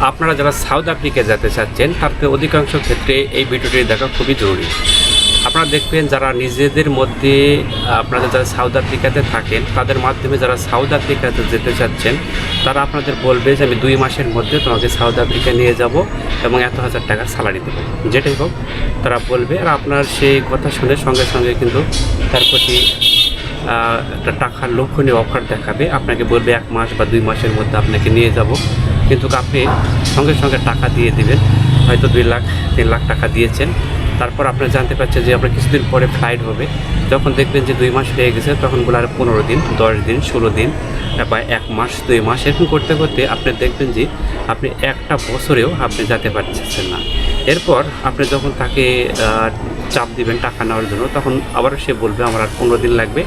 আপনারা যারা south Africa যেতে চাচ্ছেন তাতে অধিকাংশ ক্ষেত্রে এই ভিডিওটি দেখা খুবই জরুরি। আপনারা দেখবেন যারা নিজেদের মধ্যে আপনারা যারা সাউথ আফ্রিকাতে থাকেন, তাদের মাধ্যমে যারা সাউথ আফ্রিকাতে যেতে চাচ্ছেন, তারা আপনাদের বলবে যে, আমি দুই মাসের মধ্যে তোমাকে সাউথ আফ্রিকা নিয়ে যাব এবং এত হাজার টাকার স্যালারি দেবো। যেটাই হোক, তারা বলবে। আর আপনার সেই কথা শুনে সঙ্গে সঙ্গে কিন্তু তার প্রতি একটা টাকার লক্ষণীয় অফার দেখাবে। আপনাকে বলবে এক মাস বা দুই মাসের মধ্যে আপনাকে নিয়ে যাব। কিন্তু আপনি সঙ্গে সঙ্গে টাকা দিয়ে দেবেন। হয়তো দুই লাখ, তিন লাখ টাকা দিয়েছেন। তারপর আপনি জানতে পারছেন যে আপনার কিছুদিন পরে ফ্লাইট হবে। যখন দেখবেন যে দুই মাস হয়ে গেছে, তখন বলে আর পনেরো দিন, দশ দিন, ষোলো দিন বা এক মাস, দুই মাস এরকম করতে করতে আপনি দেখবেন যে আপনি একটা বছরেও আপনি যেতে পারছেন না। এরপর আপনি যখন তাকে চাপ দিবেন টাকা নেওয়ার জন্য, তখন আবারও সে বলবে, আমার আর পনেরো দিন লাগবে।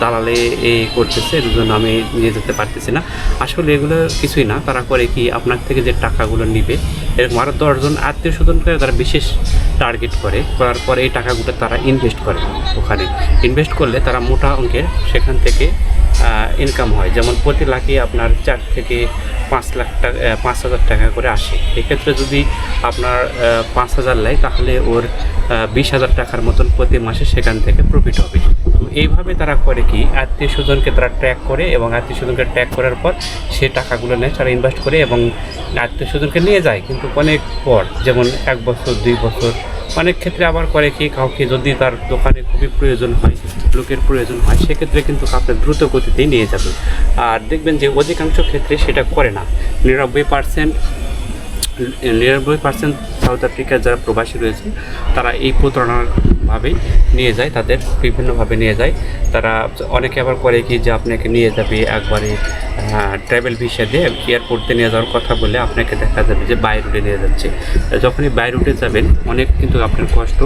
দালালে এ করতেছে, এর জন্য আমি নিয়ে যেতে পারতেছি না। আসলে এগুলো কিছুই না, তারা করে কি আপনার থেকে যে টাকাগুলো নিবে, এরকম আরও দশজন আত্মীয় স্বজন করে তারা বিশেষ টার্গেট করে, করার পরে এই টাকাগুলো তারা ইনভেস্ট করে ওখানে। ইনভেস্ট করলে তারা মোটা অঙ্কের সেখান থেকে ইনকাম হয়। যেমন প্রতি লাখে আপনার চার থেকে পাঁচ লাখ টাকা পাঁচ হাজার টাকা করে আসে। এক্ষেত্রে যদি আপনার পাঁচ হাজার নেয়, তাহলে ওর বিশ হাজার টাকার মতন প্রতি মাসে সেখান থেকে প্রফিট হবে। এইভাবে তারা করে কি, আত্মীয় স্বজনকে তারা ট্র্যাক করে এবং আত্মীয় স্বজনকে ট্র্যাক করার পর সে টাকাগুলো নেয়, তারা ইনভেস্ট করে এবং আত্মীয় স্বজনকে নিয়ে যায়। কিন্তু অনেক পর, যেমন এক বছর, দুই বছর, অনেক ক্ষেত্রে আবার করে কি, কাউকে যদি তার দোকানে খুবই প্রয়োজন হয় লোকের প্রয়োজন হয়, সেক্ষেত্রে কিন্তু আপনার দ্রুত গতিতেই নিয়ে যাবে আর দেখবেন যে অধিকাংশ ক্ষেত্রে সেটা করে না। নিরানব্বই পার্সেন্ট নিরানব্বই পার্সেন্ট সাউথ আফ্রিকার যারা প্রবাসী রয়েছে, তারা এই প্রতারণাভাবেই নিয়ে যায়, তাদের বিভিন্নভাবে নিয়ে যায়। তারা অনেকে আবার করে কি যে আপনাকে নিয়ে যাবে একবারে ট্রাভেল ভিসা দিয়ে এয়ারপোর্টে নিয়ে যাওয়ার কথা বলে আপনাকে দেখা যাবে যে বাই রুটে নিয়ে যাচ্ছে। যখনই বাই রুটে যাবেন, অনেক কিন্তু আপনার কষ্ট,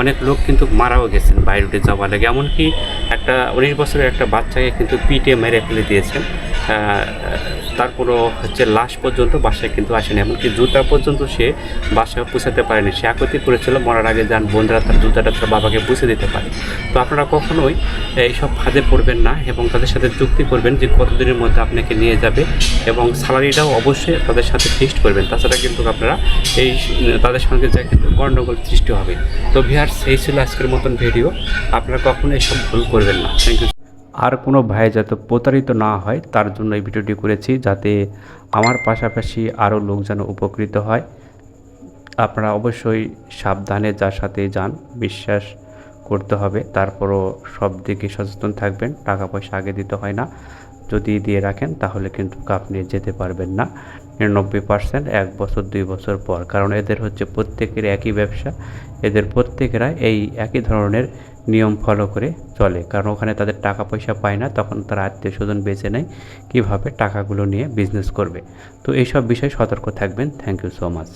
অনেক লোক কিন্তু মারাও গেছেন বাই রুটে যাওয়ার লাগে এমনকি একটা উনিশ বছরের একটা বাচ্চাকে কিন্তু পিটে মেরে ফেলে দিয়েছেন। আহ, তারপরও হচ্ছে লাশ পর্যন্ত বাসায় কিন্তু আসেনি এমনকি জুতা পর্যন্ত সে বাসায় পৌঁছাতে পারেনি। সে একতি করেছিল মরার আগে যান বন্ধুরা তার জুতাটা তার বাবাকে বুঝে দিতে পারে। তো আপনারা কখনোই এইসব ফাঁদে পড়বেন না এবং তাদের সাথে চুক্তি করবেন যে কতদিনের মধ্যে আপনাকে নিয়ে যাবে এবং স্যালারিটাও অবশ্যই তাদের সাথে ফিক্সড করবেন। তাছাড়া কিন্তু আপনারা এই তাদের সঙ্গে যা কিন্তু গণ্ডগোল সৃষ্টি হবে। তো ভিহার সেই ছিল আজকের মতন ভিডিও। আপনারা কখনো এসব ভুল করবেন না। থ্যাংক ইউ আর কোনো ভাই যাতে প্রতারিত না হয়, তার জন্য এই ভিডিওটি করেছি যাতে আমার পাশাপাশি আরও লোক যেন উপকৃত হয়। আপনারা অবশ্যই সাবধানে যার সাথে যান, বিশ্বাস করতে হবে। তারপরও সব দিকে সচেতন থাকবেন, টাকা পয়সা আগে দিতে হয় না। যদি দিয়ে রাখেন, তাহলে কিন্তু আপনি যেতে পারবেন না। নিরানব্বই পার্সেন্ট এক বছর, দুই বছর পর। কারণ এদের হচ্ছে প্রত্যেকের একই ব্যবসা। এদের প্রত্যেকেরা এই একই ধরনের নিয়ম ফলো করে চলে। কারণ ওখানে তাদের টাকা পয়সা পায় না, তখন তারা আত্মীয় স্বজন বেছে নেয় কীভাবে টাকাগুলো নিয়ে বিজনেস করবে। তো এইসব বিষয়ে সতর্ক থাকবেন। Thank you so much